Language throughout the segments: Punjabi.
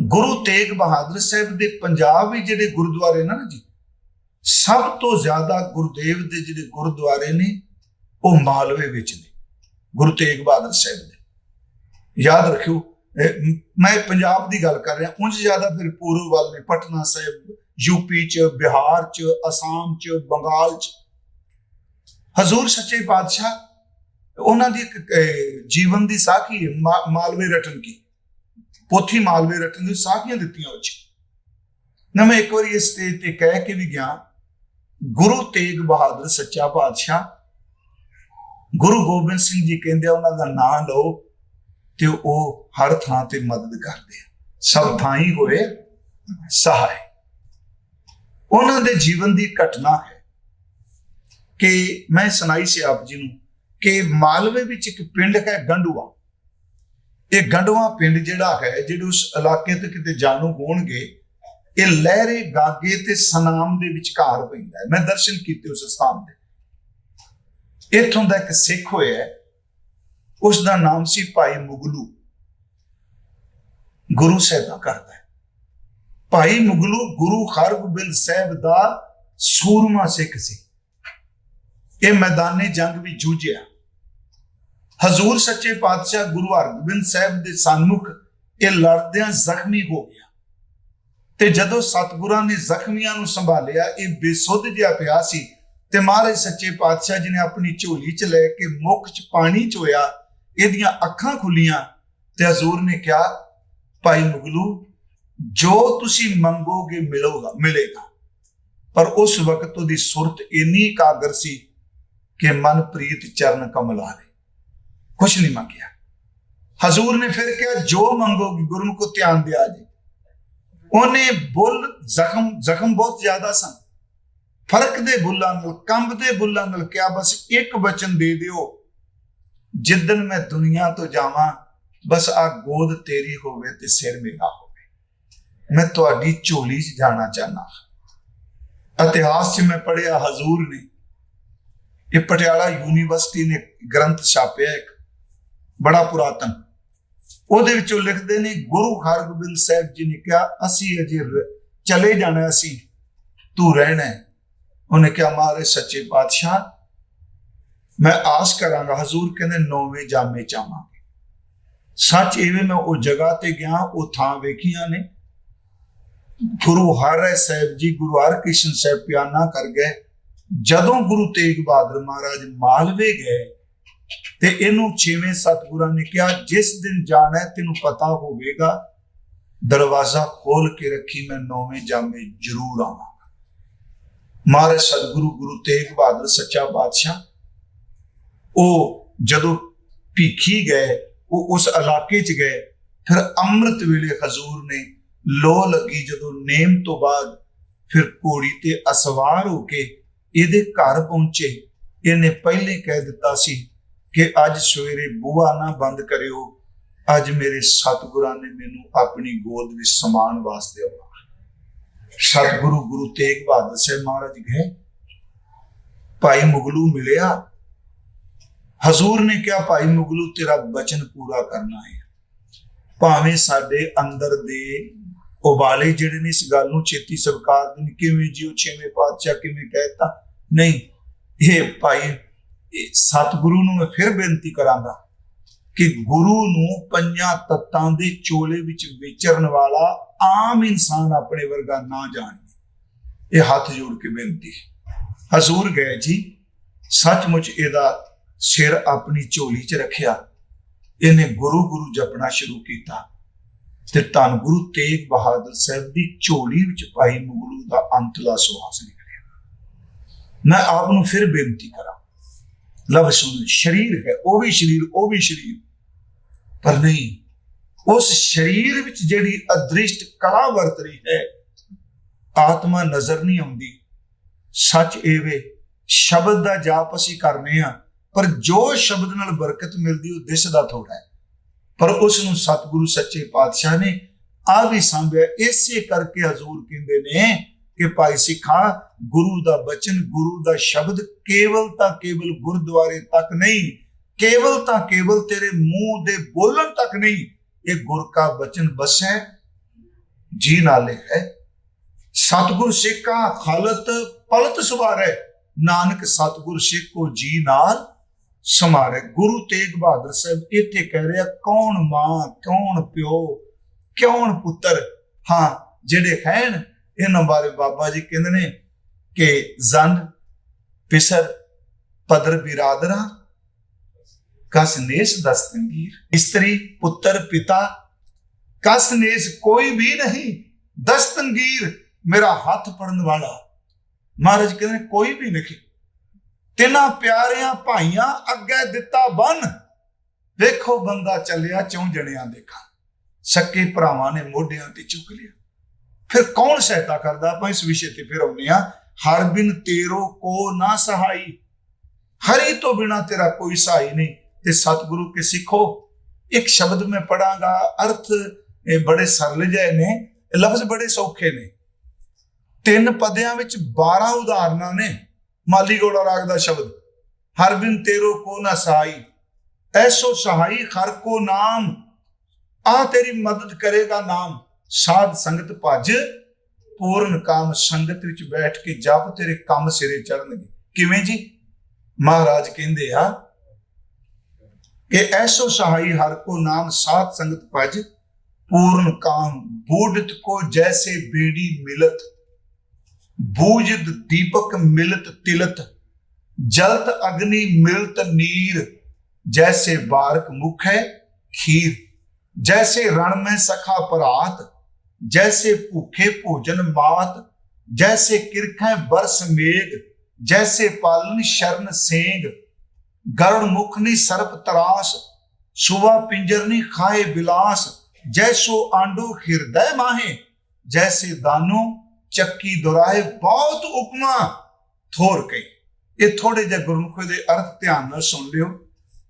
ਗੁਰੂ ਤੇਗ ਬਹਾਦਰ ਸਾਹਿਬ ਦੇ ਪੰਜਾਬ ਵਿੱਚ ਜਿਹੜੇ ਗੁਰਦੁਆਰੇ ਨਾ ਜੀ, ਸਭ ਤੋਂ ਜ਼ਿਆਦਾ ਗੁਰਦੇਵ ਦੇ ਜਿਹੜੇ ਗੁਰਦੁਆਰੇ ਨੇ, ਉਹ ਮਾਲਵੇ ਵਿੱਚ ਨੇ, ਗੁਰੂ ਤੇਗ ਬਹਾਦਰ ਸਾਹਿਬ ਦੇ। ਯਾਦ ਰੱਖਿਓ ਮੈਂ ਪੰਜਾਬ ਦੀ ਗੱਲ ਕਰ ਰਿਹਾ, ਉਂਝ ਜ਼ਿਆਦਾ ਫਿਰ ਪੂਰਬ ਵੱਲ ਨੇ, ਪਟਨਾ ਸਾਹਿਬ ਯੂਪੀ ਚ, ਬਿਹਾਰ ਚ, ਅਸਾਮ ਚ, ਬੰਗਾਲ ਚ। ਹਜ਼ੂਰ ਸੱਚੇ ਪਾਤਸ਼ਾਹ, ਉਹਨਾਂ ਦੀ ਇੱਕ ਜੀਵਨ ਦੀ ਸਾਖੀ ਹੈ, ਮਾ- ਮਾਲਵੇ ਰਟਨ ਕੀ। ਪੋਥੀ ਮਾਲਵੇ ਰੱਖਣ ਦੀ ਸਾਖੀਆਂ ਦਿੱਤੀਆਂ ਉਹ ਨਾ ਮੈਂ ਇੱਕ ਵਾਰੀ ਇਸ ਸਟੇਜ ਤੇ ਕਹਿ ਕੇ ਵੀ ਗਿਆ, ਗੁਰੂ ਤੇਗ ਬਹਾਦਰ ਸੱਚਾ ਪਾਤਸ਼ਾਹ, ਗੁਰੂ ਗੋਬਿੰਦ ਸਿੰਘ ਜੀ ਕਹਿੰਦੇ ਆ, ਉਹਨਾਂ ਦਾ ਨਾਮ ਲਓ ਤੇ ਉਹ ਹਰ ਥਾਂ ਤੇ ਮਦਦ ਕਰਦੇ ਸਭ ਥਾਂ ਹੀ ਹੋਏ ਸਹਾਇ ਉਹਨਾਂ ਦੇ ਜੀਵਨ ਦੀ ਘਟਨਾ ਹੈ ਕਿ ਮੈਂ ਸੁਣਾਈ ਸੀ ਆਪ ਜੀ ਨੂੰ ਕਿ ਮਾਲਵੇ ਵਿੱਚ ਇੱਕ ਪਿੰਡ ਹੈ ਗੰਡੂਆ। ਇਹ ਗੰਡੂਆ ਪਿੰਡ ਜਿਹੜਾ ਹੈ ਜਿਹੜੇ ਉਸ ਇਲਾਕੇ ਤੋਂ ਕਿਤੇ ਜਾਣੂ ਹੋਣਗੇ ਇਹ ਲਹਿਰੇ ਗਾਗੇ ਤੇ ਸਨਾਮ ਦੇ ਵਿਚਕਾਰ ਪੈਂਦਾ ਹੈ। ਮੈਂ ਦਰਸ਼ਨ ਕੀਤੇ ਉਸ ਸਥਾਨ ਦੇ ਇੱਥੋਂ ਦਾ ਇੱਕ ਸਿੱਖ ਹੋਇਆ ਹੈ, ਉਸ ਦਾ ਨਾਮ ਸੀ ਭਾਈ ਮੁਗਲੂ। ਗੁਰੂ ਸਾਹਿਬ ਕਰਦਾ ਭਾਈ ਮੁਗਲੂ ਗੁਰੂ ਹਰਗੋਬਿੰਦ ਸਾਹਿਬ ਦਾ ਸੂਰਮਾ ਸਿੱਖ ਸੀ। ਇਹ ਮੈਦਾਨੇ ਜੰਗ ਵੀ ਜੂਝਿਆ। ਹਜ਼ੂਰ ਸੱਚੇ ਪਾਤਸ਼ਾਹ ਗੁਰੂ ਹਰਗੋਬਿੰਦ ਸਾਹਿਬ ਦੇ ਸਨਮੁਖ ਇਹ ਲੜਦਿਆਂ ਜ਼ਖਮੀ ਹੋ ਗਿਆ। ਤੇ ਜਦੋਂ ਸਤਿਗੁਰਾਂ ਨੇ ਜ਼ਖਮੀਆਂ ਨੂੰ ਸੰਭਾਲਿਆ, ਇਹ ਬੇਸੁੱਧ ਜਿਹਾ ਪਿਆ ਸੀ ਤੇ ਮਹਾਰਾਜ ਸੱਚੇ ਪਾਤਸ਼ਾਹ ਜੀ ਨੇ ਆਪਣੀ ਝੋਲੀ 'ਚ ਲੈ ਕੇ ਮੁਖ 'ਚ ਪਾਣੀ ਚੋਇਆ ਇਹਦੀਆਂ ਅੱਖਾਂ ਖੁੱਲੀਆਂ ਤੇ ਹਜ਼ੂਰ ਨੇ ਕਿਹਾ, ਭਾਈ ਮੁਗਲੂ, ਜੋ ਤੁਸੀਂ ਮੰਗੋਗੇ ਮਿਲੂਗਾ, ਮਿਲੇਗਾ। ਪਰ ਉਸ ਵਕਤ ਉਹਦੀ ਸੁਰਤ ਇੰਨੀ ਕਾਗਰ ਸੀ ਕਿ ਮਨ ਪ੍ਰੀਤ ਚਰਨ ਕਮਲਾਰੇ ਕੁਛ ਨਹੀਂ ਮੰਗਿਆ। ਹਜ਼ੂਰ ਨੇ ਫਿਰ ਕਿਹਾ, ਜੋ ਮੰਗੋਗੇ, ਗੁਰੂ ਨੂੰ ਕੋ ਧਿਆਨ ਦਿਆ ਜੀ। ਉਹਨੇ ਬੁੱਲ ਜ਼ਖਮ ਜ਼ਖਮ ਬਹੁਤ ਜ਼ਿਆਦਾ ਸਨ। ਫ਼ਰਕ ਦੇ ਬੁੱਲਾਂ ਨਾਲ ਕੰਬਦੇ ਬੁੱਲਾਂ ਨਾਲ ਕਿਹਾ, ਬਸ ਇੱਕ ਬਚਨ ਦੇ ਦਿਓ। ਜਿੱਦਨ ਮੈਂ ਦੁਨੀਆ ਤੋਂ ਜਾਵਾਂ, ਬਸ ਆ ਗੋਦ ਤੇਰੀ ਹੋਵੇ ਤੇ ਸਿਰ ਮੇਰਾ ਹੋਵੇ। ਮੈਂ ਤੁਹਾਡੀ ਝੋਲੀ 'ਚ ਜਾਣਾ ਚਾਹਨਾ ਇਤਿਹਾਸ 'ਚ ਮੈਂ ਪੜਿਆ ਹਜ਼ੂਰ ਨੇ ਇਹ ਪਟਿਆਲਾ ਯੂਨੀਵਰਸਿਟੀ ਨੇ ਗ੍ਰੰਥ ਛਾਪਿਆ ਇੱਕ। ਬੜਾ ਪੁਰਾਤਨ। ਉਹਦੇ ਵਿੱਚੋਂ ਲਿਖਦੇ ਨੇ, ਗੁਰੂ ਹਰਗੋਬਿੰਦ ਸਾਹਿਬ ਜੀ ਨੇ ਕਿਹਾ, ਅਸੀਂ ਅਜੇ ਚਲੇ ਜਾਣਾ ਅਸੀਂ ਤੂੰ ਰਹਿਣਾ ਉਹਨੇ ਕਿਹਾ, ਮਹਾਰਾਜ ਸੱਚੇ ਪਾਤਸ਼ਾਹ, ਮੈਂ ਆਸ ਕਰਾਂਗਾ, ਹਜ਼ੂਰ ਕਹਿੰਦੇ, ਨੌਵੇਂ ਜਾਮੇ ਚਾਹਾਂਗੇ ਸੱਚ ਇਵੇਂ ਮੈਂ ਉਹ ਜਗ੍ਹਾ ਤੇ ਗਿਆ, ਉਹ ਥਾਂ ਵੇਖੀਆਂ ਨੇ। ਗੁਰੂ ਹਰਿ ਸਾਹਿਬ ਜੀ, ਗੁਰੂ ਹਰਕ੍ਰਿਸ਼ਨ ਸਾਹਿਬ ਪਿਆਨਾ ਕਰ ਗਏ। ਜਦੋਂ ਗੁਰੂ ਤੇਗ ਬਹਾਦਰ ਮਹਾਰਾਜ ਮਾਲਵੇ ਗਏ ਤੇ ਇਹਨੂੰ ਛੇਵੇਂ ਸਤਿਗੁਰਾਂ ਨੇ ਕਿਹਾ, ਜਿਸ ਦਿਨ ਜਾਣਾ ਤੈਨੂੰ ਪਤਾ ਹੋਵੇਗਾ। ਦਰਵਾਜ਼ਾ ਖੋਲ ਕੇ ਰੱਖੀ ਮੈਂ ਨੌਵੇਂ ਜਾਮੇ ਜ਼ਰੂਰ ਆਵਾਂ ਮਹਾਰਾਜ, ਸਤਿਗੁਰੂ ਗੁਰੂ ਤੇਗ ਬਹਾਦਰ ਸੱਚਾ ਬਾਦਸ਼ਾਹ ਉਹ ਜਦੋਂ ਭੀਖੀ ਗਏ, ਉਹ ਉਸ ਇਲਾਕੇ 'ਚ ਗਏ, ਫਿਰ ਅੰਮ੍ਰਿਤ ਵੇਲੇ ਹਜ਼ੂਰ ਨੇ ਲੋ ਲੱਗੀ, ਜਦੋਂ ਨੇਮ ਤੋਂ ਬਾਅਦ ਫਿਰ ਘੋੜੀ ਤੇ ਅਸਵਾਰ ਹੋ ਕੇ ਇਹਦੇ ਘਰ ਪਹੁੰਚੇ। ਇਹਨੇ ਪਹਿਲੇ ਕਹਿ ਦਿੱਤਾ ਸੀ ਕਿ ਅੱਜ ਸਵੇਰੇ ਬੂਹਾ ਨਾ ਬੰਦ ਕਰਿਓ, ਅੱਜ ਮੇਰੇ ਸਤਿਗੁਰਾਂ ਨੇ ਮੈਨੂੰ ਆਪਣੀ ਗੋਦ ਵਿੱਚ ਸਮਾਨ ਵਾਸਤੇ ਆਉਣਾ। ਸਤਿਗੁਰੂ ਗੁਰੂ ਤੇਗ ਬਹਾਦਰ ਸਾਹਿਬ ਮਹਾਰਾਜ ਗਏ। ਭਾਈ ਮੁਗਲੂ ਮਿਲਿਆ। ਹਜ਼ੂਰ ਨੇ ਕਿਹਾ, ਭਾਈ ਮੁਗਲੂ, ਤੇਰਾ ਬਚਨ ਪੂਰਾ ਕਰਨਾ ਹੈ। ਭਾਵੇਂ ਸਾਡੇ ਅੰਦਰ ਦੇ ਉਬਾਲੇ ਜਿਹੜੇ ਨੇ ਇਸ ਗੱਲ ਨੂੰ ਛੇਤੀ ਸਵੀਕਾਰ ਦੇਣ ਕਿਵੇਂ ਜੀ ਉਹ ਛੇਵੇਂ ਪਾਤਸ਼ਾਹ ਕਿਵੇਂ ਕਹਿਤਾ ਨਹੀਂ, ਇਹ ਭਾਈ ਸਤਿਗੁਰੂ ਨੂੰ ਮੈਂ ਫਿਰ ਬੇਨਤੀ ਕਰਾਂਗਾ ਕਿ ਗੁਰੂ ਨੂੰ ਪੰਜਾਂ ਤੱਤਾਂ ਦੇ ਚੋਲੇ ਵਿੱਚ ਵਿਚਰਨ ਵਾਲਾ ਆਮ ਇਨਸਾਨ ਆਪਣੇ ਵਰਗਾ ਨਾ ਜਾਣੇ। ਇਹ ਹੱਥ ਜੋੜ ਕੇ ਬੇਨਤੀ। ਹੈ ਹਜ਼ੂਰ ਗਏ ਜੀ, ਸੱਚਮੁੱਚ ਇਹਦਾ ਸਿਰ ਆਪਣੀ ਝੋਲੀ 'ਚ ਰੱਖਿਆ। ਇਹਨੇ ਗੁਰੂ ਗੁਰੂ ਜਪਣਾ ਸ਼ੁਰੂ ਕੀਤਾ ਤੇ ਧੰਨ ਗੁਰੂ ਤੇਗ ਬਹਾਦਰ ਸਾਹਿਬ ਦੀ ਝੋਲੀ ਵਿੱਚ ਪਾਈ ਮੁਗਲੂ ਦਾ ਅੰਤਲਾ ਸੁਆਸ ਨਿਕਲਿਆ। ਮੈਂ ਆਪ ਨੂੰ ਫਿਰ ਬੇਨਤੀ ਕਰਾਂ ਲਵ ਸ਼ਰੀਰ ਹੈ, ਉਹ ਵੀ ਸ਼ਰੀਰ, ਉਹ ਵੀ ਸ਼ਰੀਰ। ਪਰ ਨਹੀਂ, ਉਸ ਸ਼ਰੀਰ ਵਿੱਚ ਜਿਹੜੀ ਅਦ੍ਰਿਸ਼ਟ ਕਲਾ ਵਰਤ ਰਹੀ ਹੈ, ਆਤਮਾ ਨਜ਼ਰ ਨਹੀਂ ਆਉਂਦੀ। ਸੱਚ ਇਹ ਵੇ, ਸ਼ਬਦ ਦਾ ਜਾਪ ਅਸੀਂ ਕਰਨੇ ਆ, ਪਰ ਜੋ ਸ਼ਬਦ ਨਾਲ ਬਰਕਤ ਮਿਲਦੀ, ਉਹ ਦਿਸਦਾ ਥੋੜਾ ਹੈ। ਪਰ ਉਸ ਨੂੰ ਸਤਿਗੁਰੂ ਸੱਚੇ ਪਾਤਸ਼ਾਹ ਨੇ ਆ ਵੀ ਸੰਭਿਆ, ਇਸੇ ਕਰਕੇ ਹਜ਼ੂਰ ਕਹਿੰਦੇ ਨੇ ਕਿ ਭਾਈ ਸਿੱਖਾਂ, ਗੁਰੂ ਦਾ ਬਚਨ, ਗੁਰੂ ਦਾ ਸ਼ਬਦ ਕੇਵਲ ਤਾਂ ਕੇਵਲ ਗੁਰਦੁਆਰੇ ਤੱਕ ਨਹੀਂ, ਕੇਵਲ ਤਾਂ ਕੇਵਲ ਤੇਰੇ ਮੂੰਹ ਦੇ ਬੋਲਣ ਤੱਕ ਨਹੀਂ, ਇਹ ਗੁਰ ਕਾ ਬਚਨ ਬਸੈ ਜੀ ਨਾਲੇ ਹੈ। ਸਤਗੁਰ ਸਿੱਖਾ ਖਲਤ ਪਲਤ ਸਵਾਰੈ, ਨਾਨਕ ਸਤਗੁਰ ਸਿੱਖੋ ਜੀ ਨਾਲ ਸਮਾਰੇ। ਗੁਰੂ ਤੇਗ ਬਹਾਦਰ ਸਾਹਿਬ ਇੱਥੇ ਕਹਿ ਰਿਹਾ, ਕੌਣ ਮਾਂ, ਕੌਣ ਪਿਓ, ਕੌਣ ਪੁੱਤਰ? ਹਾਂ, ਜਿਹੜੇ ਹਨ ਇਹਨਾਂ ਬਾਰੇ ਬਾਬਾ ਜੀ ਕਹਿੰਦੇ ਨੇ ਕਿ ਜ਼ਨ ਪਿਸਰ ਪਦਰ ਬਿਰਾਦਰਾ ਕਸ ਨੇਸ ਦਸਤੰਗੀਰ ਇਸਤਰੀ ਪੁੱਤਰ ਪਿਤਾ ਕਸ ਨੇਸ ਕੋਈ ਵੀ ਨਹੀਂ ਦਸਤੰਗੀਰ ਮੇਰਾ ਹੱਥ ਫੜਨ ਵਾਲਾ। ਮਹਾਰਾਜ ਕਹਿੰਦੇ ਨੇ, ਕੋਈ ਵੀ ਨਹੀਂ ਤਿੰਨਾਂ ਪਿਆਰਿਆਂ ਭਾਈਆਂ ਅੱਗੇ ਦਿੱਤਾ ਬੰਨ। ਵੇਖੋ ਬੰਦਾ ਚੱਲਿਆ ਚੌਂ ਜਣਿਆਂ ਦੇ ਘਰ ਸੱਕੇ ਭਰਾਵਾਂ ਨੇ ਮੋਢਿਆਂ ਤੇ ਚੁੱਕ ਲਿਆ। ਫਿਰ ਕੌਣ ਸਹਾਇਤਾ ਕਰਦਾ? ਆਪਾਂ ਇਸ ਵਿਸ਼ੇ ਤੇ ਫਿਰ ਆਉਂਦੇ ਆ ਹਰ ਬਿਨ ਤੇਰੋ ਕੋ ਨਾ ਸਹਾਈ। ਹਰੀ ਤੋਂ ਬਿਨਾ ਤੇਰਾ ਕੋਈ ਸਹਾਈ ਨਹੀਂ। ਤੇ ਸਤਿਗੁਰੂ ਕੇ ਸਿੱਖੋ। ਇੱਕ ਸ਼ਬਦ ਮੈਂ ਪੜਾਂਗਾ ਅਰਥ ਇਹ ਬੜੇ ਸਰਲ ਜਿਹੇ ਨੇ, ਲਫ਼ਜ਼ ਬੜੇ ਸੌਖੇ ਨੇ। ਤਿੰਨ ਪਦਿਆਂ ਵਿੱਚ 12 ਉਦਾਹਰਨਾਂ ਨੇ, ਮਾਲੀ ਗੋੜਾ ਰਾਗ ਦਾ ਸ਼ਬਦ। ਹਰ ਬਿਨ ਤੇਰੋ ਕੋ ਨਾ ਸਹਾਈ। ਐਸੋ ਸਹਾਈ ਹਰ ਕੋ ਨਾਮ। ਆ ਤੇਰੀ ਮਦਦ ਕਰੇਗਾ ਨਾਮ। ਸਾਧ ਸੰਗਤ ਭਜ ਪੂਰਨ ਕਾਮ ਸੰਗਤ ਵਿੱਚ ਬੈਠ ਕੇ ਜਪ ਤੇਰੇ ਕੰਮ ਸਿਰੇ ਚੜਨਗੇ ਕਿਵੇਂ ਜੀ? ਮਹਾਰਾਜ ਕਹਿੰਦੇ ਆ ਕਿ ਐਸੋ ਸਹਾਈ ਹਰ ਕੋ ਨਾਮ ਸਾਧ ਸੰਗਤ ਭਜ, ਪੂਰਨ ਕਾਮ ਬੂਡਤ ਕੋ ਜੈਸੇ ਬੇੜੀ ਮਿਲਤ। ਬੂਜਦ ਦੀਪਕ ਮਿਲਤ ਤਿਲਤ, ਜਲਤ ਅਗਨੀ ਮਿਲਤ ਨੀਰ। ਜੈਸੇ ਬਾਰਕ ਮੁਖ ਹੈ ਖੀਰ, ਜੈਸੇ ਰਣ ਮੈਂ ਸਖਾ ਪਰਾਤ ਜੈਸੇ ਭੁੱਖੇ ਭੋਜਨ ਮਾਤ ਜੈਸੇ ਕਿਰਖੈ ਬਰਸ ਮੇਗ ਜੈਸੇ ਪਾਲਨ ਸ਼ਰਨ ਸੇਗ ਗਰਣ ਮੁਖ ਨਹੀਂ ਸਰਪ ਤਰਾਸ ਸੁਵਾ ਪਿੰਜਰ ਨਹੀਂ ਖਾਏ ਬਿਲਾਸ ਜੈਸੋ ਆਂਡੂ ਹਿਰਦੈ ਮਾਹੇ ਜੈਸੇ ਦਾਨੋ ਚੱਕੀ ਦੁਰਾਏ ਬਹੁਤ ਉਪਮਾ ਥੋਰ ਕਈ ਇਹ ਥੋੜੇ ਜਿਹਾ ਗੁਰਮੁਖੀ ਦੇ ਅਰਥ ਧਿਆਨ ਨਾਲ ਸੁਣ ਲਿਓ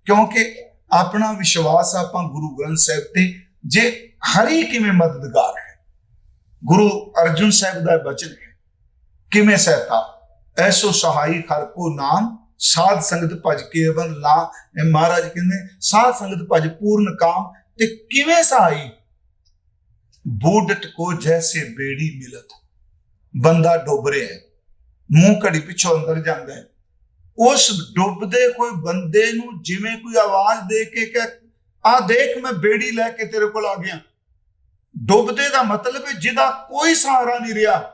ਕਿਉਂਕਿ ਆਪਣਾ ਵਿਸ਼ਵਾਸ ਆਪਾਂ ਗੁਰੂ ਗ੍ਰੰਥ ਸਾਹਿਬ ਤੇ ਜੇ ਹਰੀ ਕਿਵੇਂ ਮਦਦਗਾਰ ਹੈ ਗੁਰੂ ਅਰਜੁਨ ਸਾਹਿਬ ਦਾ ਬਚਨ ਹੈ। ਕਿਵੇਂ ਸਹਾਇਤਾ? ਐਸੋ ਸਹਾਈ ਹਰ ਕੋ ਨਾਮ, ਸਾਧ ਸੰਗਤ ਭਜ ਕੇ ਅਵਨ ਲਾ। ਮਹਾਰਾਜ ਕਹਿੰਦੇ, ਸਾਧ ਸੰਗਤ ਭਜ ਪੂਰਨ ਕਾਮ ਤੇ ਕਿਵੇਂ ਸਹਾਈ? ਬੂਡਟ ਕੋ ਜੈਸੇ ਬੇੜੀ ਮਿਲਤ। ਬੰਦਾ ਡੁੱਬ ਰਿਹਾ ਹੈ, ਮੂੰਹ ਘੜੀ ਪਿੱਛੋਂ ਅੰਦਰ ਜਾਂਦਾ ਹੈ। ਉਸ ਡੁੱਬਦੇ ਕੋਈ ਬੰਦੇ ਨੂੰ ਜਿਵੇਂ ਕੋਈ ਆਵਾਜ਼ ਦੇ ਕੇ ਕਿ ਆ ਦੇਖ ਮੈਂ ਬੇੜੀ ਲੈ ਕੇ ਤੇਰੇ ਕੋਲ ਆ ਗਿਆ। ਡੁੱਬਦੇ ਦਾ ਮਤਲਬ ਹੈ ਜਿਹਦਾ ਕੋਈ ਸਹਾਰਾ ਨਹੀਂ ਰਿਹਾ।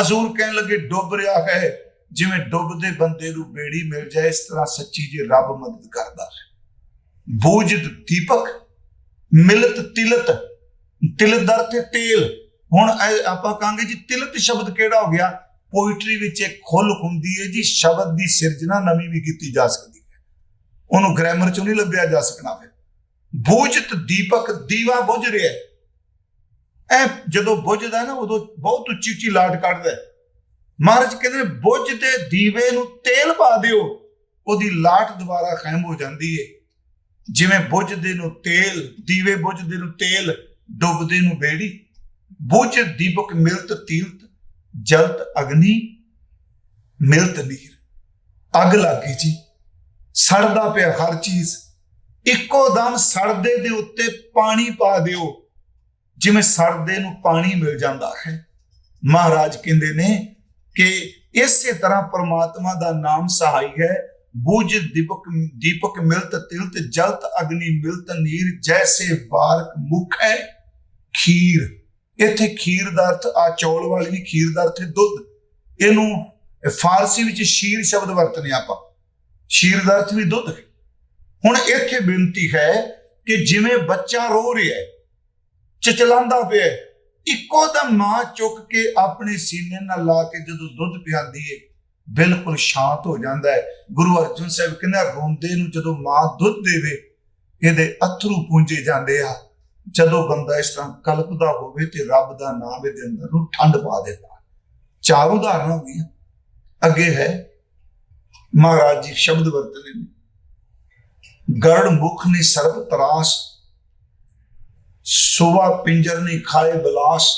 ਹਜ਼ੂਰ ਕਹਿਣ ਲੱਗੇ, ਡੁੱਬ ਰਿਹਾ ਹੈ। ਜਿਵੇਂ ਡੁੱਬਦੇ ਬੰਦੇ ਨੂੰ ਬੇੜੀ ਮਿਲ ਜਾਏ, ਇਸ ਤਰ੍ਹਾਂ ਸੱਚੀ ਜੀ ਰੱਬ ਮਦਦ ਕਰਦਾ ਹੈ। ਬੂਝਦ ਦੀਪਕ, ਮਿਲਤ ਤਿਲਤ ਤਿਲਤ ਦਰ ਤੇ ਤੇਲ। ਹੁਣ ਇਹ ਆਪਾਂ ਕਹਾਂਗੇ ਜੀ, ਤਿਲਤ ਸ਼ਬਦ ਕਿਹੜਾ ਹੋ ਗਿਆ? ਪੋਇਟਰੀ ਵਿੱਚ ਇੱਕ ਖੁੱਲ ਹੁੰਦੀ ਹੈ ਜੀ, ਸ਼ਬਦ ਦੀ ਸਿਰਜਣਾ ਨਵੀਂ ਵੀ ਕੀਤੀ ਜਾ ਸਕਦੀ ਹੈ। ਉਹਨੂੰ ਗ੍ਰਾਮਰ ਚੋਂ ਨਹੀਂ ਲੱਭਿਆ ਜਾ ਸਕਣਾ ਫਿਰ। ਬੁਝਤ ਦੀਪਕ ਦੀਵਾ ਬੁਝ ਰਿਹਾ ਇਹ ਜਦੋਂ ਬੁੱਝਦਾ ਨਾ, ਉਦੋਂ ਬਹੁਤ ਉੱਚੀ ਉੱਚੀ ਲਾਟ ਕੱਢਦਾ। ਮਹਾਰਾਜ ਕਹਿੰਦੇ ਬੁੱਝ ਬੁਝਦੇ ਦੀਵੇ ਨੂੰ ਤੇਲ ਪਾ ਦਿਓ, ਉਹਦੀ ਲਾਟ ਦੁਬਾਰਾ ਕਾਇਮ ਹੋ ਜਾਂਦੀ ਹੈ ਜਿਵੇਂ ਬੁੱਝਦੇ ਨੂੰ ਤੇਲ, ਦੀਵੇ ਬੁੱਝਦੇ ਨੂੰ ਤੇਲ, ਡੁੱਬਦੇ ਨੂੰ ਬੇੜੀ। ਬੁੱਝ ਦੀਪਕ ਮਿਲਤ ਤੀਲਤ, ਜਲਤ ਅਗਨੀ ਮਿਲਤ ਨੀਰ। ਅੱਗ ਲੱਗੀ ਜੀ, ਸੜਦਾ ਪਿਆ ਹਰ ਚੀਜ਼। ਇੱਕੋ ਦਮ ਸੜਦੇ ਦੇ ਉੱਤੇ ਪਾਣੀ ਪਾ ਦਿਓ। ਜਿਵੇਂ ਸਰਦੇ ਨੂੰ ਪਾਣੀ ਮਿਲ ਜਾਂਦਾ ਹੈ। ਮਹਾਰਾਜ ਕਹਿੰਦੇ ਨੇ ਕਿ ਇਸੇ ਤਰ੍ਹਾਂ ਪ੍ਰਮਾਤਮਾ ਦਾ ਨਾਮ ਸਹਾਈ ਹੈ। ਬੂਝ ਦੀਪਕ ਦੀਪਕ ਮਿਲਤ ਤਿਲਤ, ਜਲਤ ਅਗਨੀ ਮਿਲਤ ਨੀਰ, ਜੈਸੇ ਬਾਰਕ ਮੁਖ ਹੈ ਖੀਰ। ਇੱਥੇ ਖੀਰ ਦਾ ਅਰਥ ਆ ਚੌਲ ਵਾਲੀ ਨਹੀਂ ਖੀਰ ਦਾ ਅਰਥ ਹੈ ਦੁੱਧ। ਇਹਨੂੰ ਫਾਰਸੀ ਵਿੱਚ ਸ਼ੀਰ ਸ਼ਬਦ ਵਰਤਨੇ ਆਪਾਂ। ਸ਼ੀਰ ਦਾ ਅਰਥ ਵੀ ਦੁੱਧ ਹੁਣ ਇੱਥੇ ਬੇਨਤੀ ਹੈ ਕਿ ਜਿਵੇਂ ਬੱਚਾ ਰੋ ਰਿਹਾ ਹੈ ਚਚਲਾਉਂਦਾ ਪਿਆ ਇੱਕੋ ਦਮ ਮਾਂ ਚੁੱਕ ਕੇ ਆਪਣੇ ਸੀਨੇ ਨਾਲ ਲਾ ਕੇ ਜਦੋਂ ਦੁੱਧ ਪਿਆਉਂਦੀ ਹੈ ਬਿਲਕੁਲ ਸ਼ਾਂਤ ਹੋ ਜਾਂਦਾ ਹੈ। ਗੁਰੂ ਅਰਜਨ ਸਾਹਿਬ ਕਹਿੰਦਾ ਰੋਂਦੇ ਨੂੰ ਜਦੋਂ ਮਾਂ ਦੁੱਧ ਦੇਵੇ, ਇਹਦੇ ਅਥਰੂ ਪੂੰਝੇ ਜਾਂਦੇ ਆ। ਜਦੋਂ ਬੰਦਾ ਇਸ ਤਰ੍ਹਾਂ ਕਲਪਦਾ ਹੋਵੇ ਤੇ ਰੱਬ ਦਾ ਨਾਮ ਇਹਦੇ ਅੰਦਰ ਨੂੰ ਠੰਡ ਪਾ ਦਿੰਦਾ। ਚਾਰ ਉਦਾਹਰਨਾਂ ਹੋ ਗਈਆਂ ਅੱਗੇ ਹੈ, ਮਹਾਰਾਜ ਜੀ ਸ਼ਬਦ ਵਰਤਨੇ ਨੇ। ਗਰੜ ਮੁਖ ਨੇ ਸਰਬ ਤਰਾਸ ਸੁਵਾ ਪਿੰਜਰ ਨਹੀਂ ਖਾਏ ਬਲਾਸ।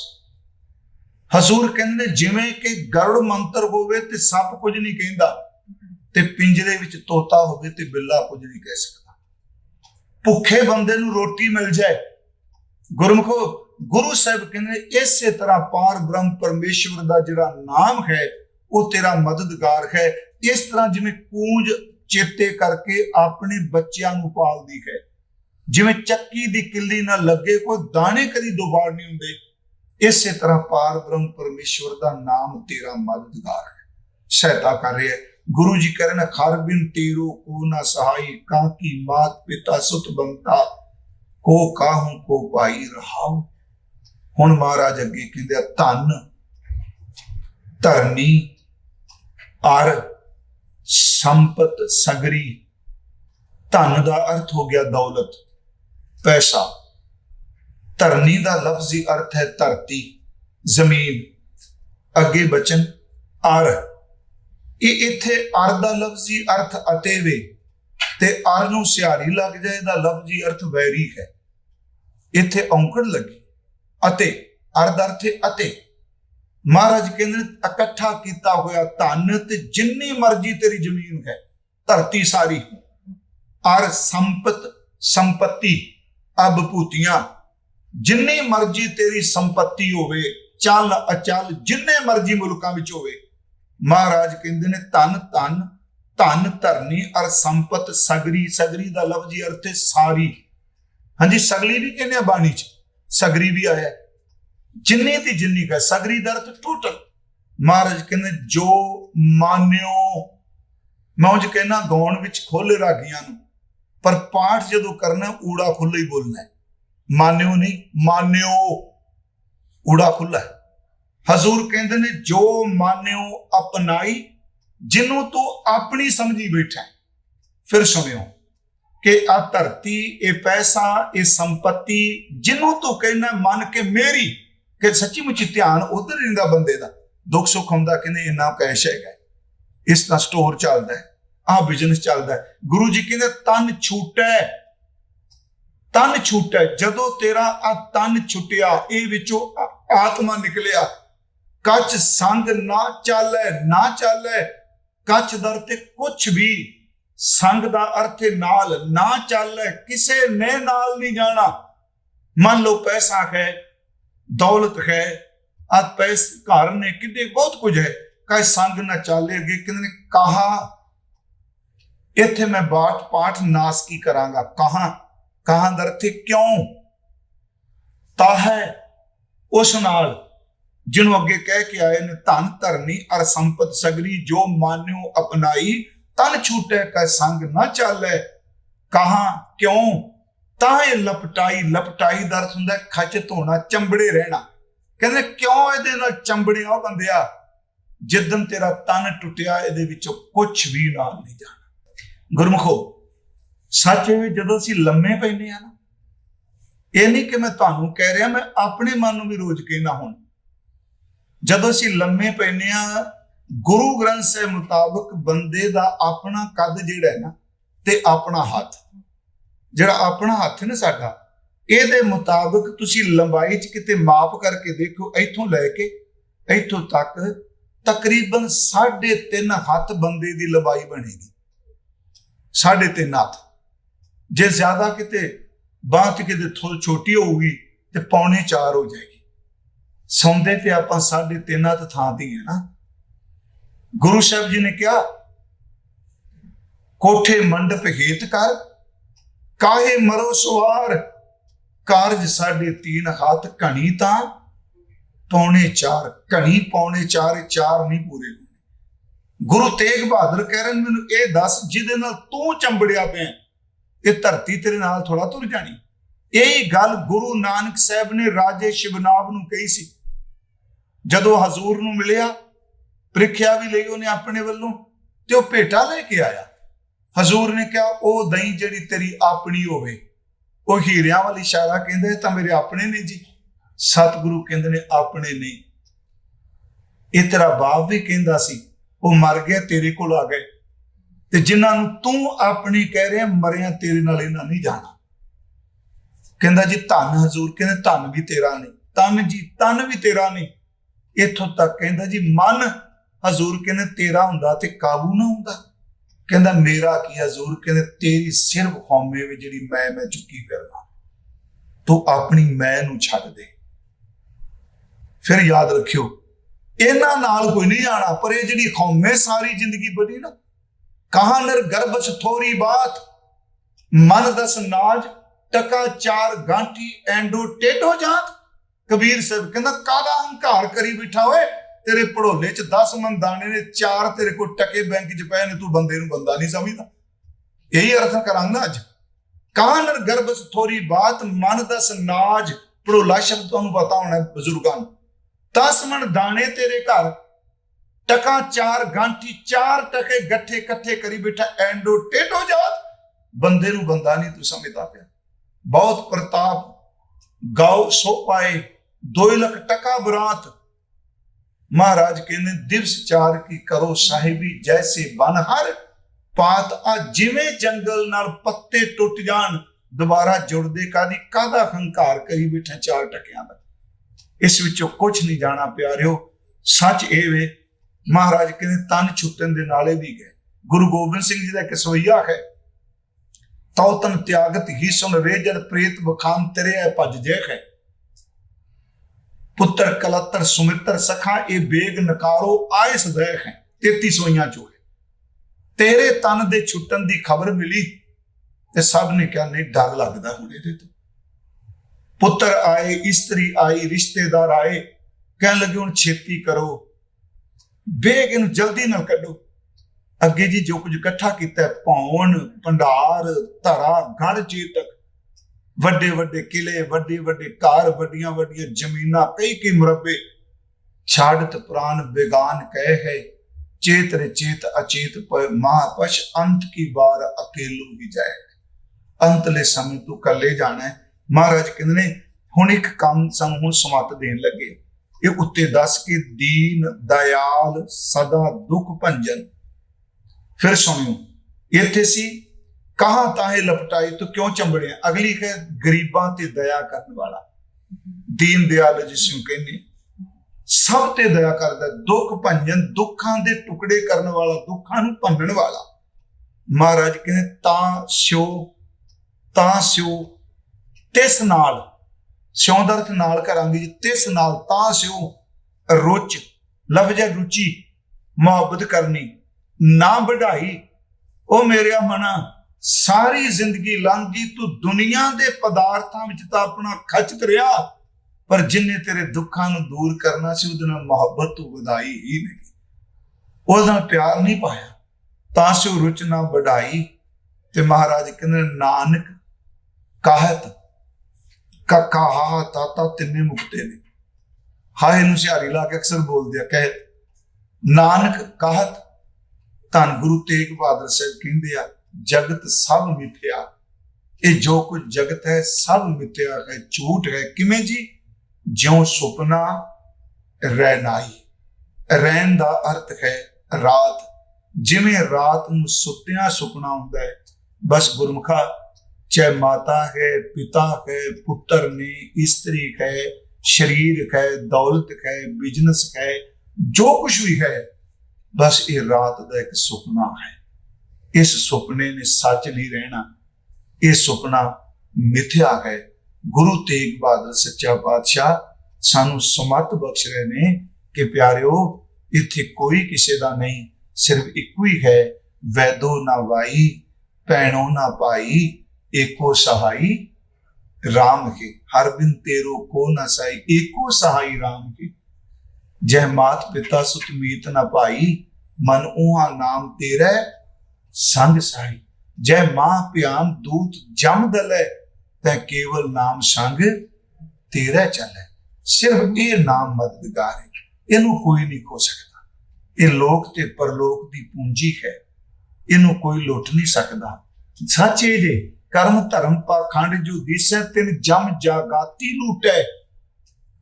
ਹਜ਼ੂਰ ਕਹਿੰਦੇ, ਜਿਵੇਂ ਕਿ ਗਰੜ ਮੰਤਰ ਹੋਵੇ ਤੇ ਸੱਪ ਕੁਝ ਨਹੀਂ ਕਹਿੰਦਾ, ਤੇ ਪਿੰਜਰੇ ਵਿੱਚ ਤੋਤਾ ਹੋਵੇ ਤੇ ਬਿੱਲਾ ਕੁਝ ਨਹੀਂ ਕਹਿ ਸਕਦਾ। ਭੁੱਖੇ ਬੰਦੇ ਨੂੰ ਰੋਟੀ ਮਿਲ ਜਾਏ। ਗੁਰਮਖੋ, ਗੁਰੂ ਸਾਹਿਬ ਕਹਿੰਦੇ, ਇਸੇ ਤਰ੍ਹਾਂ ਪਾਰ ਬ੍ਰਹਮ ਪਰਮੇਸ਼ਵਰ ਦਾ ਜਿਹੜਾ ਨਾਮ ਹੈ, ਉਹ ਤੇਰਾ ਮਦਦਗਾਰ ਹੈ। ਇਸ ਤਰ੍ਹਾਂ ਜਿਵੇਂ ਕੂੰਜ ਚੇਤੇ ਕਰਕੇ ਆਪਣੇ ਬੱਚਿਆਂ ਨੂੰ ਪਾਲਦੀ ਹੈ। ਜਿਵੇਂ ਚੱਕੀ ਦੀ ਕਿੱਲੀ ਨਾ ਲੱਗੇ, ਕੋਈ ਦਾਣੇ ਕਦੀ ਦੁਬਾਰ ਨਹੀਂ ਹੁੰਦੇ। ਇਸੇ ਤਰ੍ਹਾਂ ਪਾਰ ਬ੍ਰਹਮ ਪਰਮੇਸ਼ਵਰ ਦਾ ਨਾਮ ਤੇਰਾ ਮਦਦਗਾਰ ਹੈ। ਸਹਾਇਤਾ ਕਰ ਰਿਹਾ ਹੈ। ਗੁਰੂ ਜੀ ਕਰਨ ਹਰ ਬਿਨ ਤੇਰੋ ਕੋ ਨਾ ਸਹਾਈ, ਕਾਂ ਕੀ ਮਾਤ ਪਿਤਾ ਸੁਤ ਬੰਤਾ, ਕੋ ਕਾਹੂ ਕੋ ਪਾਈ ਰਹਾਉ। ਹੁਣ ਮਹਾਰਾਜ ਅੱਗੇ ਕਹਿੰਦੇ ਆ, ਧਨ, ਧਰਨੀ, ਅਰ ਸੰਪਤ ਸਗਰੀ। ਧਨ ਦਾ ਅਰਥ ਹੋ ਗਿਆ ਦੌਲਤ। ਪੈਸਾ। ਧਰਨੀ ਦਾ ਲਫ਼ਜ਼ੀ ਅਰਥ ਹੈ ਧਰਤੀ ਜ਼ਮੀਨ। ਅੱਗੇ ਬਚਨ ਅਰ। ਇਹ ਇੱਥੇ ਅਰ ਦਾ ਲਫ਼ਜ਼ੀ ਅਰਥ ਅਤੇ ਵੇ। ਤੇ ਅਰ ਨੂੰ ਸਿਹਾਰੀ ਲੱਗ ਜਾਏ ਦਾ ਲਫ਼ਜ਼ੀ ਅਰਥ ਵੈਰੀ ਹੈ। ਇੱਥੇ ਔਂਕੜ ਲੱਗੀ। ਅਤੇ ਅਰ ਦਾ ਅਰਥ ਅਤੇ। ਮਹਾਰਾਜ ਕਹਿੰਦੇ ਨੇ, ਇਕੱਠਾ ਕੀਤਾ ਹੋਇਆ ਧਨ ਤੇ ਜਿੰਨੀ ਮਰਜ਼ੀ ਤੇਰੀ ਜ਼ਮੀਨ ਹੈ ਧਰਤੀ ਸਾਰੀ। ਅਰ ਸੰਪਤ ਸੰਪਤੀ। ਅਬ ਭੂਤੀਆਂ, ਜਿੰਨੀ ਮਰਜ਼ੀ ਤੇਰੀ ਸੰਪਤੀ ਹੋਵੇ, ਚੱਲ ਅਚਲ ਜਿੰਨੇ ਮਰਜ਼ੀ ਮੁਲਕਾਂ ਵਿੱਚ ਹੋਵੇ, ਮਹਾਰਾਜ ਕਹਿੰਦੇ ਨੇ, ਧਨ ਧਨ ਧਨ ਧਰਨੀ ਅਰ ਸੰਪਤ ਸਗਰੀ ਸਗਰੀ ਦਾ ਲਫ਼ਜ਼ੀ ਅਰਥ ਹੈ ਸਾਰੀ। ਹਾਂਜੀ, ਸਗਲੀ ਵੀ ਕਹਿੰਦੇ ਆ ਬਾਣੀ ਚ, ਸਗਰੀ ਵੀ ਆਇਆ ਜਿੰਨੀ ਦੀ ਜਿੰਨੀ ਕਾ ਸਗਰੀ ਦਾ ਅਰਥ ਟੋਟਲ ਮਹਾਰਾਜ ਕਹਿੰਦੇ, ਜੋ ਮਾਨਿਓ, ਮੈਂ ਉਹ ਉਂਝ ਕਹਿਣਾ ਗਾਉਣ ਵਿੱਚ ਖੋਲੇ ਰਾਗੀਆਂ ਨੂੰ। ਪਰ ਪਾਠ ਜਦੋਂ ਕਰਨਾ, ਊੜਾ ਖੁੱਲਾ ਹੀ ਬੋਲਣਾ ਮਾਨਿਓ ਨਹੀਂ, ਮਾਨਿਓ। ਊੜਾ ਖੁੱਲਾ ਹਜ਼ੂਰ ਕਹਿੰਦੇ ਨੇ, ਜੋ ਮਾਨਿਓ ਅਪਨਾਈ ਜਿਹਨੂੰ ਤੂੰ ਆਪਣੀ ਸਮਝੀ ਬੈਠਾ ਫਿਰ ਸੁਣਿਓ ਕਿ ਆ ਧਰਤੀ, ਇਹ ਪੈਸਾ, ਇਹ ਸੰਪਤੀ ਜਿਹਨੂੰ ਤੂੰ ਕਹਿੰਦਾ ਮੰਨ ਕੇ ਮੇਰੀ, ਕਿ ਸੱਚੀ ਮੁੱਚੀ ਧਿਆਨ ਉਧਰ ਰਹਿੰਦਾ ਬੰਦੇ ਦਾ। ਦੁੱਖ ਸੁੱਖ ਹੁੰਦਾ, ਕਹਿੰਦੇ ਇੰਨਾ ਕੈਸ਼ ਹੈਗਾ। ਇਸ ਦਾ ਸਟੋਰ ਚੱਲਦਾ ਹੈ। ਆ ਬਿਜ਼ਨਸ ਚੱਲਦਾ ਹੈ। ਗੁਰੂ ਜੀ ਕਹਿੰਦੇ, ਤਨ ਛੂਟੈ ਤਨ ਛੂਟੈ, ਜਦੋਂ ਤੇਰਾ ਆ ਤਨ ਛੁੱਟਿਆ, ਇਹ ਵਿੱਚੋਂ ਆਤਮਾ ਨਿਕਲਿਆ। ਕੱਚ ਸੰਗ ਨਾ ਚੱਲੈ ਨਾ ਚੱਲੈ ਕੱਚ ਦਰ ਤੇ ਕੁਛ ਵੀ ਸੰਗ ਦਾ ਅਰਥ ਨਾਲ। ਨਾ ਚੱਲੈ, ਕਿਸੇ ਨੇ ਨਾਲ ਨਹੀਂ ਜਾਣਾ। ਮੰਨ ਲਓ ਪੈਸਾ ਹੈ, ਦੌਲਤ ਹੈ ਆ ਪੈਸ, ਘਰ ਨੇ ਕਿਤੇ ਬਹੁਤ ਕੁਝ ਹੈ। ਕਹੇ ਸੰਗ ਨਾ ਚੱਲੇ ਅੱਗੇ? ਕਹਿੰਦੇ ਨੇ, ਕਹਾ ਇੱਥੇ ਮੈਂ ਬਾਟ ਪਾਠ ਨਾਸ ਕੀ ਕਰਾਂਗਾ? ਕਹਾਂ? ਕਹਾਂ ਦਰਥੇ ਕਿਉਂ? ਤਾ ਹੈ ਉਸ ਨਾਲ ਜਿਹਨੂੰ ਅੱਗੇ ਕਹਿ ਕੇ ਆਏ ਨੇ, ਧਨ ਧਰਨੀ ਅਰ ਸੰਪਤ ਸਗਰੀ, ਜੋ ਮਾਨਿਓ ਅਪਨਾਈ, ਤਨ ਛੂਟੇ ਕੈ ਸੰਗ ਨਾ ਚਾਲੇ। ਕਹਾ? ਕਿਉਂ? ਤਾਂ ਇਹ ਲਪਟਾਈ ਲਪਟਾਈ ਦਾ ਅਰਥ ਹੁੰਦਾ ਹੈ ਖੱਚ ਧੋਣਾ, ਚੰਬੜੇ ਰਹਿਣਾ। ਕਹਿੰਦੇ ਕਿਉਂ ਇਹਦੇ ਨਾਲ ਚੰਬੜਿਆ ਉਹ ਬੰਦਿਆ? ਜਿੱਦਨ ਤੇਰਾ ਤਨ ਟੁੱਟਿਆ, ਇਹਦੇ ਵਿੱਚੋਂ ਕੁਝ ਵੀ ਨਾਲ ਨਹੀਂ ਜਾਣਾ। ਗੁਰਮਖੋ, ਸੱਚ ਇਹ ਵੀ ਜਦੋਂ ਅਸੀਂ ਲੰਮੇ ਪੈਂਦੇ ਆ ਨਾ, ਇਹ ਨਹੀਂ ਕਿ ਮੈਂ ਤੁਹਾਨੂੰ ਕਹਿ ਰਿਹਾ, ਮੈਂ ਆਪਣੇ ਮਨ ਨੂੰ ਵੀ ਰੋਜ਼ ਕਹਿਣਾ ਹੁਣ। ਜਦੋਂ ਅਸੀਂ ਲੰਮੇ ਪੈਂਦੇ ਆ ਗੁਰੂ ਗ੍ਰੰਥ ਸਾਹਿਬ ਮੁਤਾਬਕ ਬੰਦੇ ਦਾ ਆਪਣਾ ਕੱਦ ਜਿਹੜਾ ਹੈ ਨਾ, ਤੇ ਆਪਣਾ ਹੱਥ। ਜਿਹੜਾ ਆਪਣਾ ਹੱਥ ਨੇ ਸਾਡਾ, ਇਹਦੇ ਮੁਤਾਬਕ ਤੁਸੀਂ ਲੰਬਾਈ 'ਚ ਕਿਤੇ ਮਾਪ ਕਰਕੇ ਦੇਖੋ, ਇੱਥੋਂ ਲੈ ਕੇ, ਇੱਥੋਂ ਤੱਕ ਤਕਰੀਬਨ 3.5 ਹੱਥ ਬੰਦੇ ਦੀ ਲੰਬਾਈ ਬਣੇਗੀ। 3.5 ਹੱਥ ਜੇ ਜ਼ਿਆਦਾ ਕਿਤੇ ਬਾਹ 'ਚ ਕਿਤੇ ਥੋੜੀ ਛੋਟੀ ਹੋਊਗੀ ਤੇ ਪੌਣੇ 4 ਹੋ ਜਾਏਗੀ। ਸੌਂਦੇ ਤੇ ਆਪਾਂ 3.5 ਹੱਥ ਥਾਂ ਤੇ ਹੈ ਨਾ। ਗੁਰੂ ਸਾਹਿਬ ਜੀ ਨੇ ਕਿਹਾ, ਕੋਠੇ ਮੰਡਪ ਹੇਤ ਕਰ, ਕਾਹੇ ਮਰੋ ਸਵਾਰ ਕਾਰਜ ਸਾਡੇ ਤੀਨ ਹੱਥ ਘਣੀ ਤਾਂ, ਪੌਣੇ 4 ਘਣੀ, ਪੌਣੇ 4 ਚਾਰ ਨਹੀਂ ਪੂਰੇ ਗੁਰੂ ਤੇਗ ਬਹਾਦਰ ਕਹਿ ਰਹੇ ਮੈਨੂੰ ਇਹ ਦੱਸ ਜਿਹਦੇ ਨਾਲ ਤੂੰ ਚੰਬੜਿਆ ਪਿਆ ਇਹ ਧਰਤੀ ਤੇਰੇ ਨਾਲ ਥੋੜਾ ਤੁਰ ਜਾਣੀ। ਇਹੀ ਗੱਲ ਗੁਰੂ ਨਾਨਕ ਸਾਹਿਬ ਨੇ ਰਾਜੇ ਸ਼ਿਵਨਾਬ ਨੂੰ ਕਹੀ ਸੀ। ਜਦੋਂ ਹਜ਼ੂਰ ਨੂੰ ਮਿਲਿਆ, ਪ੍ਰੀਖਿਆ ਵੀ ਲਈ ਉਹਨੇ ਆਪਣੇ ਵੱਲੋਂ ਤੇ ਉਹ ਭੇਟਾ ਲੈ ਕੇ ਆਇਆ। ਹਜ਼ੂਰ ਨੇ ਕਿਹਾ, ਉਹ ਦਹੀਂ ਜਿਹੜੀ ਤੇਰੀ ਆਪਣੀ ਹੋਵੇ, ਉਹ ਹੀਰਿਆਂ ਵਾਲੀ ਇਸ਼ਾਰਾ ਕਹਿੰਦੇ ਤਾਂ ਮੇਰੇ ਆਪਣੇ ਨੇ ਜੀ। ਸਤਿਗੁਰੂ ਕਹਿੰਦੇ ਨੇ, ਆਪਣੇ ਨਹੀਂ ਇਹ ਤੇਰਾ ਬਾਪ ਵੀ ਕਹਿੰਦਾ ਸੀ ਉਹ ਮਰ ਗਿਆ ਤੇਰੇ ਕੋਲ ਆ ਗਏ। ਤੇ ਜਿਨ੍ਹਾਂ ਨੂੰ ਤੂੰ ਆਪਣੀ ਕਹਿ ਰਿਹਾ, ਮਰਿਆ, ਤੇਰੇ ਨਾਲ ਇਹਨਾਂ ਨਹੀਂ ਜਾਣਾ। ਕਹਿੰਦਾ ਜੀ, ਧਨ ਹਜ਼ੂਰ, ਕਹਿੰਦੇ ਧਨ ਵੀ ਤੇਰਾ ਨਹੀਂ ਤਨ ਜੀ ਤਨ ਵੀ ਤੇਰਾ ਨਹੀਂ। ਇੱਥੋਂ ਤੱਕ ਕਹਿੰਦਾ ਜੀ, ਮਨ ਹਜ਼ੂਰ ਕਹਿੰਦੇ ਤੇਰਾ ਹੁੰਦਾ ਤੇ ਕਾਬੂ ਨਾ ਹੁੰਦਾ। ਕਹਿੰਦਾ ਮੇਰਾ ਕੀ ਹਜ਼ੂਰ? ਕਹਿੰਦੇ ਤੇਰੀ ਸਿਰਫ ਹਉਮੈ ਵਿੱਚ ਜਿਹੜੀ ਮੈਂ ਮੈਂ ਚੁੱਕੀ ਫਿਰਦਾ। ਤੂੰ ਆਪਣੀ ਮੈਂ ਨੂੰ ਛੱਡ ਦੇ। ਫਿਰ ਯਾਦ ਰੱਖਿਓ ਇਹਨਾਂ ਨਾਲ ਕੋਈ ਨਹੀਂ ਜਾਣਾ, ਪਰ ਇਹ ਜਿਹੜੀ ਕੌਮੇ ਸਾਰੀ ਜ਼ਿੰਦਗੀ ਬਣੀ ਨਾ ਕਹਾਂ ਨਰ ਗਰਭਸ ਥੋੜੀ ਬਾਤ, ਮਨ ਦਸ ਨਾਜ, ਟਕਾ ਚਾਰ ਗਾਂਠੀ, ਐਂਡੋ ਟੇਟੋ ਜਾਤ। ਕਬੀਰ ਸਾਹਿਬ ਕਹਿੰਦਾ ਕਾਦਾ ਹੰਕਾਰ ਕਰੀ ਬਿਠਾ ਓਏ? ਤੇਰੇ ਪੜੋਲੇ ਚ 10 ਮਨ ਦਾਣੇ ਨੇ, ਚਾਰ ਤੇਰੇ ਕੋਲ ਟਕੇ ਬੈਂਕ ਚ ਪਏ ਨੇ, ਤੂੰ ਬੰਦੇ ਨੂੰ ਬੰਦਾ ਨਹੀਂ ਸਮਝਦਾ। ਇਹੀ ਅਰਥ ਕਰਾਂਗਾ ਅੱਜ। ਕਾਨਰ ਗਰਭਸ ਥੋਰੀ ਬਾਤ, ਮਨ ਦਸ ਨਾਜ, ਪੜੋਲਾ ਸ਼ਬਦ ਤੁਹਾਨੂੰ ਪਤਾ ਹੋਣਾ ਬਜ਼ੁਰਗਾਂ ਨੂੰ। 10 ਮਨ ਦਾਣੇ ਤੇਰੇ ਘਰ। ਟਕਾ ਚਾਰ, ਗਾਂਠੀ ਚਾਰ, ਟਕੇ ਗੱਠੇ ਇਕੱਠੇ ਕਰੀ ਬਿਠਾ, ਐਂਡੋ ਟੇਟੋ ਜਾਤ। ਬੰਦੇ ਨੂੰ ਬੰਦਾ ਨਹੀਂ ਤੂੰ ਸਮਝਦਾ ਪਿਆ। ਬਹੁਤ ਪ੍ਰਤਾਪ। ਗਾਉ ਸੋ ਪਾਏ 2 ਲੱਖ ਟਕਾ ਬਰਾਤ। ਮਹਾਰਾਜ ਕਹਿੰਦੇ, ਦਿਵਸ ਚਾਰ ਕੀ ਕਰੋ ਸਾਹਿਬੀ, ਜੈਸੇ ਬਨ ਹਰ। ਪਾਤ ਆ ਜਿਵੇਂ ਜੰਗਲ ਨਾਲ ਪੱਤੇ ਟੁੱਟ ਜਾਣ, ਦੁਬਾਰਾ ਜੁੜਦੇ ਕਾਦੀ ਕਾਦਾ ਹੰਕਾਰ ਕਰੀ ਬਿਠਾ ਚਾਰ ਟਕਿਆਂ ਦਾ। ਇਸ ਵਿੱਚੋਂ ਕੁਝ ਨਹੀਂ ਜਾਣਾ ਪਿਆਰਿਓ। ਸੱਚ ਇਹ ਵੇ, ਮਹਾਰਾਜ ਕਹਿੰਦੇ, ਤਨ ਛੁੱਟਣ ਦੇ ਨਾਲੇ ਵੀ ਗਏ। ਗੁਰੂ ਗੋਬਿੰਦ ਸਿੰਘ ਜੀ ਦਾ ਇੱਕ ਹੈ। ਤਉ ਤਨ ਤਿਆਗਤ ਹੀ ਸੁਨ ਰੇਜਨ ਪ੍ਰੇਤ ਬਖਾਨ ਤੇਰੇ ਭਜ ਜੇ ਹੈ। ਪੁੱਤਰ ਕਲਤਰ ਸੁਮਿਤਰ ਸਖਾ, ਇਹ ਬੇਗ ਨਕਾਰੋ ਆਏ ਸਦੈ ਹੈ। 33 ਸੋਈਆਂ ਚੋਂ ਤੇਰੇ ਤਨ ਦੇ ਛੁੱਟਣ ਦੀ ਖਬਰ ਮਿਲੀ, ਤੇ ਸਭ ਨੇ ਕਿਹਾ, ਨਹੀਂ, ਡਰ ਲੱਗਦਾ ਹੁਣ ਇਹਦੇ ਤੋਂ। ਪੁੱਤਰ ਆਏ ਇਸਤਰੀ ਆਈ ਰਿਸ਼ਤੇਦਾਰ ਆਏ ਕਹਿਣ ਲੱਗੇ ਹੁਣ ਛੇਤੀ ਕਰੋ। ਬੇਗ ਇਹਨੂੰ ਜਲਦੀ ਨਾਲ ਕੱਢੋ। ਅੱਗੇ ਜੀ ਜੋ ਕੁਝ ਇਕੱਠਾ ਕੀਤਾ ਹੈ, ਭੌਣ ਭੰਡਾਰ ਧਰਾ ਗੜ ਚੇਤਕ ਵੱਡੇ ਵੱਡੇ ਕਿਲੇ ਵੱਡੇ ਵੱਡੇ ਘਰ ਵੱਡੀਆਂ ਵੱਡੀਆਂ ਜ਼ਮੀਨਾਂ ਕਈ ਕਈ ਮੁਰੱਬੇ ਛਾੜਤ ਪ੍ਰਾਨ ਬੇਗਾਨ ਕਹਿ ਹੈ ਚੇਤ ਰੇ ਚੇਤ ਅਚੇਤ ਪਰ ਮਹਾਪਸ਼ ਅੰਤ ਕੀ ਬਾਰ ਅਕੇਲੂ ਹੀ ਜਾਏ। ਅੰਤਲੇ ਸਮੇਂ ਤੂੰ ਕੱਲੇ ਜਾਣਾ ਹੈ। ਮਹਾਰਾਜ ਕਹਿੰਦੇ ਨੇ, ਹੁਣ ਇੱਕ ਕੰਮ ਸਾਨੂੰ ਹੁਣ ਸਮਤ ਦੇਣ ਲੱਗੇ ਇਹ ਉੱਤੇ ਦੱਸ ਕੇ ਦੀਨ, ਦਇਆਲ, ਸਦਾ ਦੁੱਖ ਭੰਜਨ। ਫਿਰ ਸੁਣਿਓ, ਇੱਥੇ ਸੀ, ਕਹਾਂ ਤਾਹੇ ਲਪਟਾਈ ਤੂੰ ਕਿਉਂ ਚੰਬੜਿਆ? ਅਗਲੀ ਹੈ ਗਰੀਬਾਂ ਤੇ ਦਇਆ ਕਰਨ ਵਾਲਾ। ਦੀਨ ਦਿਆਲ ਜਿਸ ਨੂੰ ਕਹਿੰਦੇ ਸਭ ਤੇ ਦਇਆ ਕਰਦਾ, ਦੁੱਖ ਭੰਜਨ, ਦੁੱਖਾਂ ਦੇ ਟੁਕੜੇ ਕਰਨ ਵਾਲਾ, ਦੁੱਖਾਂ ਨੂੰ ਭੰਨਣ ਵਾਲਾ। ਮਹਾਰਾਜ ਕਹਿੰਦੇ, ਤਾਂ ਸਿਓ ਤਾਂ ਸਿਓ ਤਿਸ ਨਾਲ, ਸਿਉਂ ਦਾ ਨਾਲ ਕਰਾਂਗੇ ਤਿਸ ਨਾਲ ਤਾਂ ਸਿਓ ਰੁਚ, ਲਫ਼ਜ਼ ਹੈ ਰੁਚੀ, ਮੁਹੱਬਤ ਕਰਨੀ, ਨਾ ਵਢਾਈ ਉਹ ਮੇਰਿਆ ਮਨਾ, ਸਾਰੀ ਜ਼ਿੰਦਗੀ ਲੰਘੀ, ਤੂੰ ਦੁਨੀਆ ਦੇ ਪਦਾਰਥਾਂ ਵਿੱਚ ਤਾਂ ਆਪਣਾ ਖਚਤ ਰਿਹਾ, ਪਰ ਜਿੰਨੇ ਤੇਰੇ ਦੁੱਖਾਂ ਨੂੰ ਦੂਰ ਕਰਨਾ ਸੀ, ਉਹਦੇ ਨਾਲ ਮੁਹੱਬਤ ਤੂੰ ਵਧਾਈ ਹੀ ਨਹੀਂ। ਉਹਦੇ ਨਾਲ ਪਿਆਰ ਨਹੀਂ ਪਾਇਆ, ਤਾਂ ਸਿਓ ਰੁਚ, ਨਾ ਵਢਾਈ ਤੇ ਮਹਾਰਾਜ ਕਹਿੰਦੇ ਨਾਨਕ ਕਾਹਤ ਕਹਾ ਤਾਤਾ ਤਿੰਨੇ ਮੁਕਤੇ ਨੇ। ਹਾਏ ਨੂੰ ਸਿਹਾਰੀ ਲਾ ਕੇ ਅਕਸਰ ਬੋਲਦੇ ਆ, ਕਹਿ, ਨਾਨਕ ਕਾਹਤ ਧੰਨ ਗੁਰੂ ਤੇਗ ਬਹਾਦਰ ਸਾਹਿਬ ਕਹਿੰਦੇ ਆ, ਜਗਤ ਸਭ ਮਿਥਿਆ। ਇਹ ਜੋ ਕੁਝ ਜਗਤ ਹੈ, ਸਭ ਮਿਥਿਆ ਹੈ, ਝੂਠ ਹੈ ਕਿਵੇਂ ਜੀ? ਜਿਉਂ ਸੁਪਨਾ ਰਹਿਨਾਈ ਰਹਿਣ ਦਾ ਅਰਥ ਹੈ ਰਾਤ। ਜਿਵੇਂ ਰਾਤ ਨੂੰ ਸੁੱਤਿਆਂ ਸੁਪਨਾ ਹੁੰਦਾ ਹੈ, ਬਸ ਗੁਰਮੁਖਾ ਚਾਹੇ ਮਾਤਾ ਹੈ ਪਿਤਾ ਹੈ ਪੁੱਤਰ ਨੇ ਇਸਤਰੀ ਹੈ ਸ਼ਰੀਰ ਹੈ ਦੌਲਤ ਹੈ ਬਿਜ਼ਨਸ ਹੈ ਜੋ ਕੁਝ ਵੀ ਹੈ ਬਸ ਇਹ ਰਾਤ ਦਾ ਇੱਕ ਸੁਪਨਾ ਹੈ ਇਸ ਸੁਪਨੇ ਨੇ ਸੱਚ ਨਹੀਂ ਰਹਿਣਾ ਇਹ ਸੁਪਨਾ ਮਿਥਿਆ ਹੈ ਗੁਰੂ ਤੇਗ ਬਹਾਦਰ ਸੱਚਾ ਪਾਤਸ਼ਾਹ ਸਾਨੂੰ ਸਮਤ ਬਖਸ਼ ਰਹੇ ਨੇ ਕਿ ਪਿਆਰਿਓ ਇੱਥੇ ਕੋਈ ਕਿਸੇ ਦਾ ਨਹੀਂ ਸਿਰਫ ਇੱਕੋ ਹੀ ਹੈ ਵੈਦੋ ਨਾ ਵਾਈ ਭੈਣੋ ਨਾ ਭਾਈ ਏਕੋ ਸਹਾਈ ਰਾਮ ਕੇ ਹਰ ਬਿਨ ਤੇਰੋ ਕੋ ਨਾ ਸਾਈ ਏਕੋ ਸਹਾਈ ਰਾਮ ਕੇ ਜੈ ਮਾਤ ਪਿਤਾ ਸੁਤ ਮੀਤ ਨ ਭਾਈ ਮਨ ਉਹਾ ਨਾਮ ਤੇਰਾ ਸੰਗ ਸਾਈ ਜੈ ਮਾਂ ਪਿਆਮ ਦੂਤ ਜਮ ਦਲੇ ਤੈ ਕੇਵਲ ਨਾਮ ਸੰਗ ਤੇਰਾ ਚੱਲੇ ਸਿਰਫ ਇਹ ਨਾਮ ਮਦਦਗਾਰ ਹੈ ਇਹਨੂੰ ਕੋਈ ਨਹੀਂ ਖੋ ਸਕਦਾ ਇਹ ਲੋਕ ਤੇ ਪਰਲੋਕ ਦੀ ਪੂੰਜੀ ਹੈ ਇਹਨੂੰ ਕੋਈ ਲੁੱਟ ਨਹੀਂ ਸਕਦਾ ਸੱਚ ਇਹ ਜੇ ਕਰਮ ਧਰਮ ਪਾਖੰਡ ਜੋ ਦਿਸੈ ਤਿਨ ਜਮ ਜਾਗਾਤੀ ਲੂਟੈ।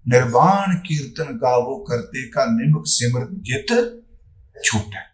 ਨਿਰਵਾਣ ਕੀਰਤਨ ਗਾਵੋ ਕਰਤੇ ਕਾ ਨਿਮਕ ਸਿਮਰਤ ਜਿਤ ਛੂਟੈ।